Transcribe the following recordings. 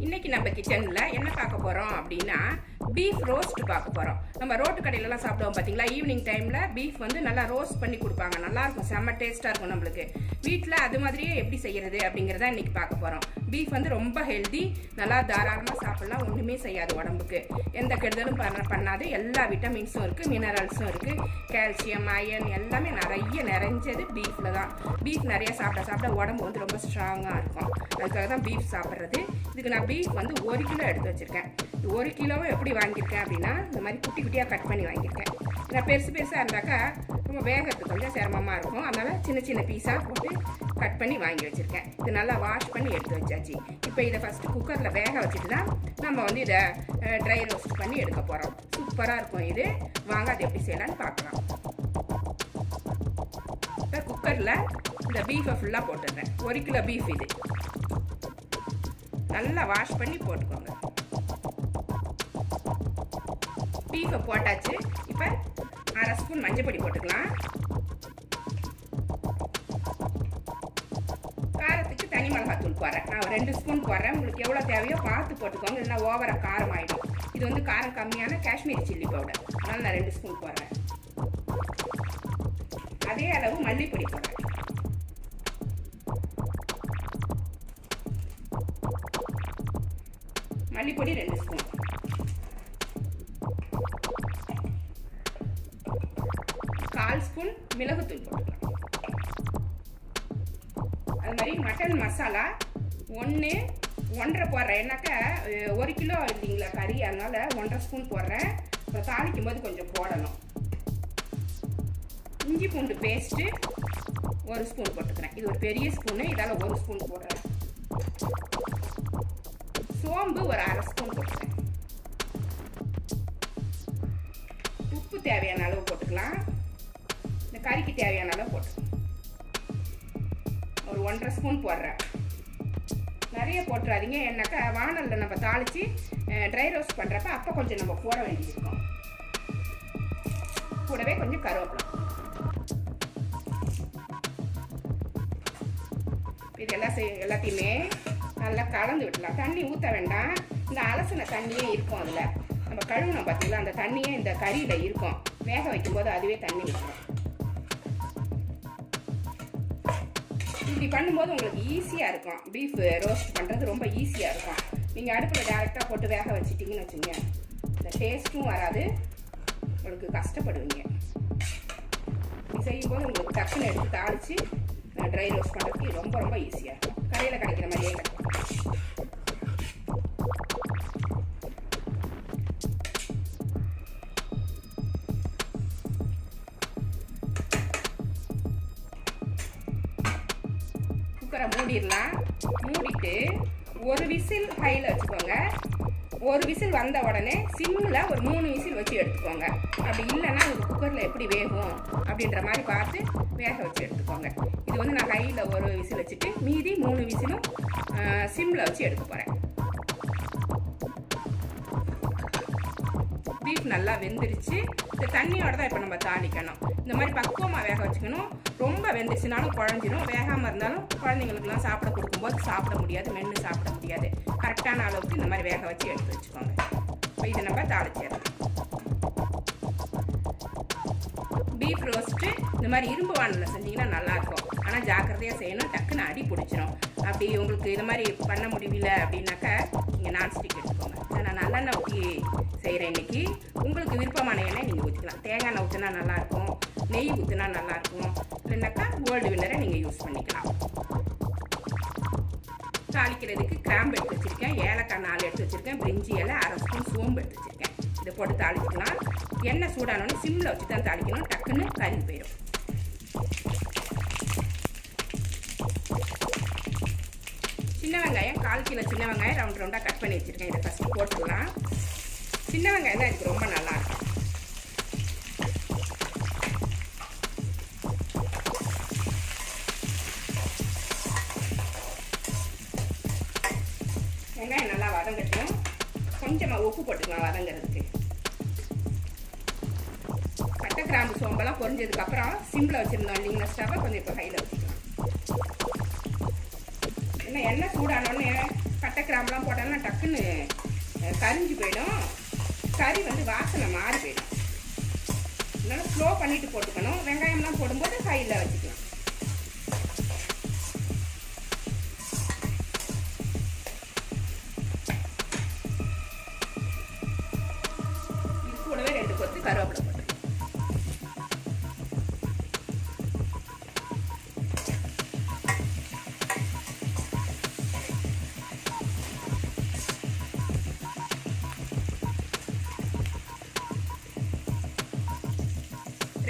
இன்னைக்கு நம்ம கிச்சனில் என்ன பார்க்க போகிறோம் அப்படின்னா பீஃப் ரோஸ்ட் பார்க்க போகிறோம் நம்ம ரோட்டு கடையிலலாம் சாப்பிடுவோம் பார்த்தீங்களா ஈவினிங் டைமில் பீஃப் வந்து நல்லா ரோஸ்ட் பண்ணி கொடுப்பாங்க. நல்லா இருக்கும் செம்ம டேஸ்ட்டாக இருக்கும் நம்மளுக்கு. வீட்டில் அது மாதிரியே எப்படி செய்கிறது அப்படிங்கிறத இன்னைக்கு பார்க்க போகிறோம் பீஃப் வந்து ரொம்ப ஹெல்தி நல்லா தாராளமாக சாப்பிட்லாம். ஒன்றுமே செய்யாது உடம்புக்கு. எந்த கெடுதலும் பண்ண பண்ணாது. எல்லா விட்டமின்ஸும் இருக்குது மினரல்ஸும் இருக்குது கால்சியம் அயன் எல்லாமே நிறைய நிறைஞ்சது பீஃபில் தான். பீஃப் நிறைய சாப்பிட சாப்பிட உடம்பு வந்து ரொம்ப ஸ்ட்ராங்காக இருக்கும். அதுக்காக தான் பீஃப் சாப்பிட்றது. இதுக்கு நான் பீஃப் வந்து ஒரு கிலோ எடுத்து வச்சுருக்கேன். ஒரு கிலோவும் எப்படி வாங்கியிருக்கேன் அப்படின்னா இந்த மாதிரி குட்டி குட்டியாக கட் பண்ணி வாங்கியிருக்கேன். நான் பெருசு பெருசாக இருந்தாக்கா ரொம்ப வேகிறதுக்கு கொஞ்சம் சிரமமாக இருக்கும். அதனால் சின்ன சின்ன பீஸாக போட்டு கட் பண்ணி வாங்கி வச்சுருக்கேன். இது நல்லா வாஷ் பண்ணி எடுத்து வச்சாச்சு. இப்போ இதை ஃபஸ்ட்டு குக்கரில் வேக வச்சுட்டு தான் நம்ம வந்து இதை ட்ரை ரோஸ்ட் பண்ணி எடுக்க போகிறோம் சூப்பராக இருக்கும் இது. வாங்க அதை எப்படி செய்யலாம்னு பார்க்கலாம். இப்போ குக்கரில் இந்த பீஃபை ஃபுல்லாக போட்டுடுறேன். ஒரு கிலோ பீஃப் இது. நல்லா வாஷ் பண்ணி போட்டுக்கோங்க. பீஃபை போட்டாச்சு. இப்போ அரை ஸ்பூன் மஞ்சள் பொடி போட்டுக்கலாம். காரத்துக்கு தனி மிளகாத்தூள் போடுறேன். நான் ரெண்டு ஸ்பூன் போடுறேன். உங்களுக்கு எவ்வளோ தேவையோ பார்த்து போட்டுக்கோங்க. இல்லைன்னா ஓவராக காரம் ஆகிடும் இது வந்து காரம் கம்மியான காஷ்மீரி சில்லி பவுடர். அதனால் நான் ரெண்டு ஸ்பூன் போடுறேன். அதே அளவு மல்லிப்பொடி போடுறேன். மல்லிப்பொடி ரெண்டு ஸ்பூன் மிளகுத்தூள் போட்டுக்கலாம். அது மாதிரி மட்டன் மசாலா ஒன்று ஒன்றரை போடுறேன் ஏன்னாக்கா ஒரு கிலோ இல்லைங்களா கறி. அதனால் ஒன்றரை ஸ்பூன் போடுறேன். அப்புறம் தாளிக்கும் போது கொஞ்சம் போடணும். இஞ்சி பூண்டு பேஸ்ட்டு ஒரு ஸ்பூன் போட்டுக்கிறேன். இது ஒரு பெரிய ஸ்பூனு இதால் ஒரு ஸ்பூன் போடுறேன். சோம்பு ஒரு அரை ஸ்பூன் போட்டுக்கிறேன். உப்பு தேவையான அளவு போட்டுக்கலாம். கறிக்கு தேவையான அளவு போட்டு. ஒரு ஒன்றரை ஸ்பூன் போடுறேன். நிறைய போட்டுறாதீங்க. என்னக்கா வானலில் நம்ம தாளித்து ட்ரை ரோஸ்ட் பண்ணுறப்ப அப்போ கொஞ்சம் நம்ம போட வேண்டியிருக்கும் கூடவே கொஞ்சம் கருவேப்பிலை. இது எல்லாம் செய் எல்லாத்தையுமே நல்லா கலந்து விடலாம் தண்ணி ஊற்ற வேண்டாம். இந்த அலசின தண்ணியே இருக்கும் அதில். நம்ம கழுவுனோம் பார்த்தீங்களா அந்த தண்ணியே இந்த கறியில் இருக்கும். வேக வைக்கும்போது அதுவே தண்ணி விட்டுரும் இப்படி பண்ணும்போது உங்களுக்கு ஈஸியாக இருக்கும் பீஃப் ரோஸ்ட் பண்ணுறது ரொம்ப ஈஸியாக இருக்கும் நீங்கள் அடுப்பில் டேரெக்டாக போட்டு வேக வச்சிட்டிங்கன்னு வச்சுங்க. இந்த டேஸ்ட்டும் வராது. உங்களுக்கு கஷ்டப்படுவீங்க. செய்யும்போது உங்களுக்கு டக்குன்னு எடுத்து தாளித்து ட்ரை ரோஸ்ட் பண்ணுறதுக்கு ரொம்ப ரொம்ப ஈஸியாக இருக்கும். கடையில் கிடைக்கிற மாதிரியே கிடைக்கும். விசில் ஹையில் வச்சுக்கோங்க. ஒரு விசில் வந்த உடனே சிம்மில் ஒரு மூணு விசில் வச்சு எடுத்துக்கோங்க. அப்படி இல்லைன்னா உங்களுக்கு குக்கரில் எப்படி வேகும் அப்படின்ற மாதிரி பார்த்து வேக வச்சு எடுத்துக்கோங்க. இது வந்து நான் ஹையில் ஒரு விசில் வச்சுட்டு மீதி மூணு விசிலும் சிம்மில் வச்சு எடுக்க போகிறேன் நல்லா வெந்துருச்சு. இந்த தண்ணியோட தான் இப்போ நம்ம தாளிக்கணும். இந்த மாதிரி பக்குவமாக வேக வச்சுக்கணும். ரொம்ப வெந்துருச்சுனாலும் குழஞ்சிரும். வேகாமல் இருந்தாலும் குழந்தைங்களுக்குலாம் சாப்பிட கொடுக்கும்போது சாப்பிட முடியாது மென்று சாப்பிட முடியாது. கரெக்டான அளவுக்கு இந்த மாதிரி வேக வச்சு எடுத்து வச்சுக்கோங்க. இப்போ இதை நம்ம தாளிச்சிடலாம். பீஃப் ரோஸ்ட்டு இந்த மாதிரி இரும்பு வானலில் செஞ்சிங்கன்னா நல்லாயிருக்கும். ஆனால் ஜாக்கிரதையாக செய்யணும். டக்குன்னு அடி பிடிச்சிரும். அப்படி உங்களுக்கு இது மாதிரி பண்ண முடியல அப்படின்னாக்கா நீங்கள் நான்ஸ்டிக் எடுத்துக்கோங்க. நான் நல்லெண்ணெய் ஊற்றி செய்கிறேன் இன்னைக்கு. உங்களுக்கு விருப்பமான எண்ணெய் நீங்கள் ஊற்றிக்கலாம் தேங்காய் எண்ணெய் ஊற்றினா நல்லாயிருக்கும். நெய் ஊற்றினா நல்லாயிருக்கும். இல்லைனாக்கா கோல்டு வின்னரை நீங்கள் யூஸ் பண்ணிக்கலாம். தாளிக்கிறதுக்கு கிராம்பு எடுத்து வச்சுருக்கேன். ஏலக்காய் நாலு எடுத்து வச்சுருக்கேன். பிரிஞ்சி இலை அரை ஸ்பூன் சோம்பு எடுத்து வச்சுருக்கேன். இதை போட்டு தாளிச்சிக்கலாம் எண்ணெய் சூடானோன்னு சிம்மில் வச்சு தான் தாளிக்கணும். டக்குன்னு கறி போயிடும் சின்ன வெங்காயம் கால் கிலோ சின்ன வெங்காயம் ரவுண்ட் ரவுண்டாக கட் பண்ணி வச்சுருக்கேன். இதை ஃபஸ்ட்டு போட்டுக்கலாம் சின்ன வெங்காயம் தான் இதுக்கு ரொம்ப நல்லா இருக்கும். வெங்காயம் நல்லா வதங்கட்டும். கொஞ்சமாக உப்பு போட்டுக்கலாம் வதங்கிறதுக்கு. பட்டை கிராம்பு சோம்பெல்லாம் பொரிஞ்சதுக்கு சிம்பில் வச்சுருந்தோம் இல்லைங்களா ஸ்டவ்வை கொஞ்சம் இப்போ கையில் வச்சுக்கலாம். என்ன எண்ணெய் சூடானோடனே பட்டை கிராம்பெலாம் போட்டோம்னா டக்குன்னு கரிஞ்சு போயிடும். கறி வந்து வாசனை மாறி போயிடும். அதனால் ஸ்லோ பண்ணிவிட்டு போட்டுக்கணும். வெங்காயம்லாம் போடும்போது கையில் வச்சுக்கலாம்.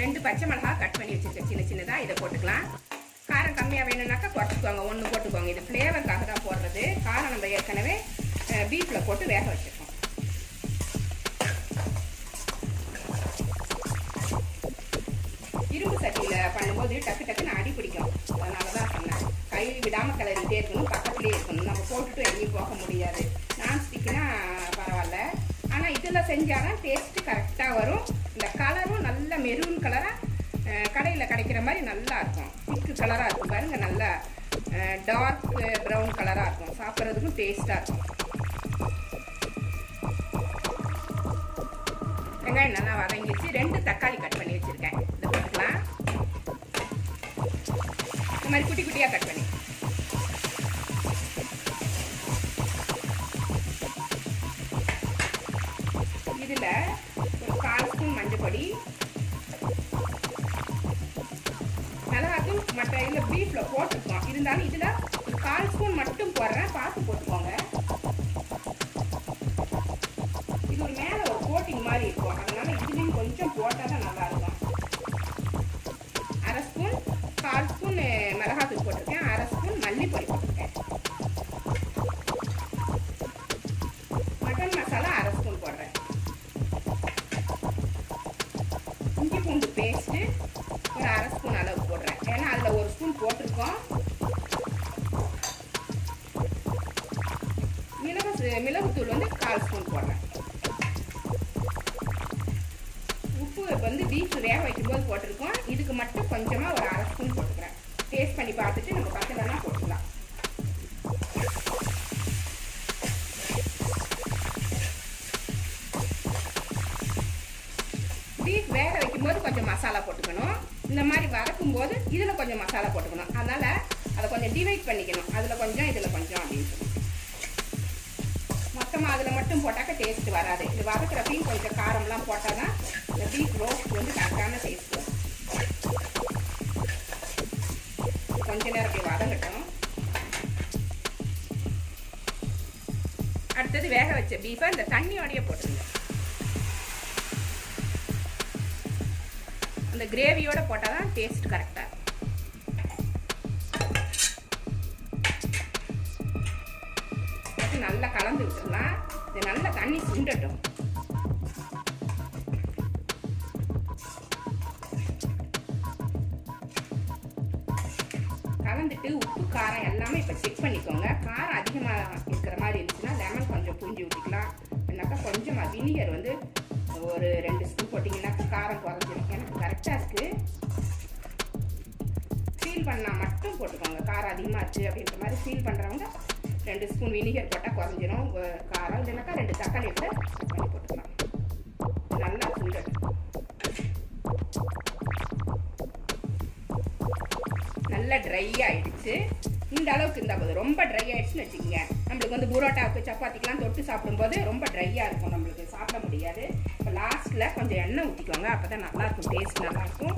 ரெண்டு பச்சை மிளகா கட் பண்ணி வச்சுருக்கேன். சின்ன சின்னதாக இதை போட்டுக்கலாம். காரம் கம்மியாக வேணும்னாக்கா குறைச்சிக்கோங்க. ஒன்று போட்டுக்கோங்க. இது ஃப்ளேவருக்காக தான் போடுறது. காரம் நம்ம ஏற்கனவே பீஃபில் போட்டு வேக வச்சுருக்கோம். இரும்பு சட்டியில் பண்ணும்போது டக்கு டக்குன்னு அடி பிடிக்கும். அதனால தான் சொன்னேன். கை விடாமல் கிளறிட்டே இருக்கணும். பக்கத்துலேயே இருக்கணும். நம்ம போட்டுட்டு எங்கேயும் போக முடியாது. நான்ஸ்டிக்னா பரவாயில்ல. ஆனால் இதில் செஞ்சால் தான் டேஸ்ட்டு கரெக்டாக வரும். கலரும் நல்ல மெரூன் கலராக கடையில் கிடைக்கிற மாதிரி நல்லா இருக்கும் பிங்க் கலராக இருக்கும் பாருங்க நல்லா டார்க் ப்ரௌன் கலராக இருக்கும் சாப்பிட்றதுக்கும் டேஸ்ட்டாக இருக்கும் வெங்காயம் நல்லா வதங்கிச்சு ரெண்டு தக்காளி கட் பண்ணி வச்சிருக்கேன். இதை போட்டுக்கலாம் இந்த மாதிரி குட்டி குட்டியாக கட் பண்ணி. இதில் கால் ஸ்பூன் மஞ்சள் பொடி மிளகாத்தூள் மற்ற இதில் பீஃபில் போட்டிருக்கோம் இருந்தாலும் இதில் கால் ஸ்பூன் மட்டும் போடுறேன். பார்த்து போட்டுக்கோங்க. இது ஒரு மேலே ஒரு கோட்டிங் மாதிரி இருக்கும். அதனால இதுலேயும் கொஞ்சம் போட்டால் தான் நல்லா மிளகுத்தூள் வந்து கால் ஸ்பூன் போடுறேன். உப்பு வந்து பீஃப் வேக வைக்கும்போது போட்டிருக்கோம். இதுக்கு மட்டும் கொஞ்சமாக ஒரு அரை ஸ்பூன் போட்டுக்கிறேன். டேஸ்ட் பண்ணி பார்த்துட்டு நம்ம பக்கத்துலனா போட்டுக்கலாம். பீஃப் வேக வைக்கும்போது கொஞ்சம் மசாலா போட்டுக்கணும். இந்த மாதிரி வதக்கும் போது இதில் கொஞ்சம் மசாலா போட்டுக்கணும். அதனால் அதை கொஞ்சம் டிவைட் பண்ணிக்கணும். அதில் கொஞ்சம் இதில் கொஞ்சம் அப்படின்னு சொல்லி மொத்தமாக அதில் மட்டும் போட்டாக்க டேஸ்ட் வராது. இது வதக்கிறப்பையும் கொஞ்சம் காரம்லாம் போட்டால் தான் இந்த பீஃப் ரோஸ்ட் வந்து கரெக்டான டேஸ்ட் வரும். கொஞ்ச நேரம் போய் வதங்கட்டும். அடுத்தது வேக வச்ச பீஃபை இந்த தண்ணியோடைய போட்டுருங்க. அந்த கிரேவியோட போட்டால் தான் டேஸ்ட் கரெக்டாக இருக்கும். கலந்து விட்டுடலாம் இது நல்லா தண்ணி சுண்டட்டும். கலந்துட்டு உப்பு காரம் எல்லாமே இப்போ செக் பண்ணிக்கோங்க. காரம் அதிகமாக இருக்கிற மாதிரி இருந்துச்சுன்னா லெமன் கொஞ்சம் பூஞ்சி ஊற்றிக்கலாம் இல்லைனாக்கா கொஞ்சமாக வினிகர் வந்து ஒரு ரெண்டு ஸ்பூன் போட்டிங்கன்னாக்கா காரம் குறைஞ்சிடும் எனக்கு கரெக்டாக இருக்குது ஃபீல் பண்ணால் மட்டும் போட்டுக்கோங்க. காரம் அதிகமாச்சு அப்படின்ற மாதிரி ஃபீல் பண்ணுறவங்க ரெண்டு ஸ்பூன் வினிகர் போட்டால் குறைஞ்சிரும். காரம் இல்லைனாக்கா ரெண்டு தக்காளி எடுத்து பண்ணி போட்டுக்கலாம். நல்லா சுண்டல் நல்லா ட்ரை ஆகிடுச்சு இந்த அளவுக்கு இருந்தால் போதும். ரொம்ப ட்ரை ஆகிடுச்சுன்னு வச்சுக்கோங்க. நம்மளுக்கு வந்து புரோட்டாவுக்கு சப்பாத்திக்கெலாம் தொட்டு சாப்பிடும்போது ரொம்ப ட்ரையாக இருக்கும். நம்மளுக்கு சாப்பிட முடியாது. இப்போ லாஸ்ட்டில் கொஞ்சம் எண்ணெய் ஊற்றிக்கோங்க அப்போ தான் நல்லாயிருக்கும் டேஸ்ட் நல்லாயிருக்கும்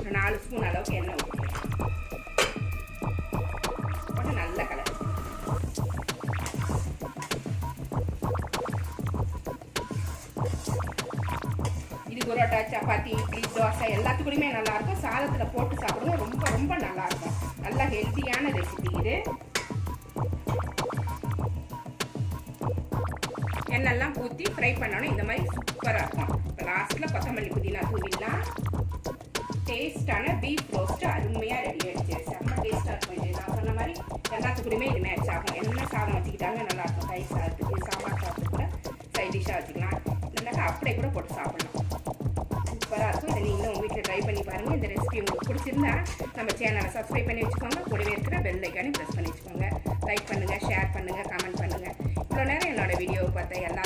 ஒரு நாலு ஸ்பூன் அளவுக்கு எண்ணெய் ஊற்றிக்கோங்க தோசை நல்லாயிருக்கும். சாதத்தில் போட்டு சாப்பிடுவோம் ரொம்ப ரொம்ப நல்லா இருக்கும் நல்ல ஹெல்த்தியான ரெசிபி இது. எண்ணெல்லாம் ஊற்றி ஃப்ரை பண்ணோன்னா இந்த மாதிரி சூப்பராக இருக்கும். இப்போ லாஸ்ட்டில் கொத்தமல்லி புதினா தூவிடலாம். டேஸ்டான பீஃப் ரோஸ்ட்டு அருமையாக ரெடி ஆகிடுச்சு செம்ம டேஸ்ட்டாக இருக்கும் இது. நான் சொன்ன மாதிரி எல்லாத்துக்குமே இது மேட்ச் ஆகும். என்ன சாதம் வச்சுக்கிட்டாலும் நல்லா இருக்கும் தயிர் சாதத்துக்கு சாம்பார் சாதத்துக்கு கூட சைட் டிஷ்ஷாக வச்சுக்கலாம். இல்லைனாக்கா அப்படியே கூட போட்டு சாப்பிடலாம். பாருங்கள் இந்த ரெசிபி உங்களுக்கு பிடிச்சிருந்தா நம்ம சேனலை சப்ஸ்கிரைப் பண்ணி வச்சுக்கோங்க. கூடவே இருக்கிற பெல் ஐக்கானே ப்ரெஸ் பண்ணி வச்சுக்கோங்க. லைக் பண்ணுங்கள் ஷேர் பண்ணுங்கள் கமெண்ட் பண்ணுங்கள் இவ்வளோ நேரம் என்னோடய வீடியோவை பார்த்தா எல்லா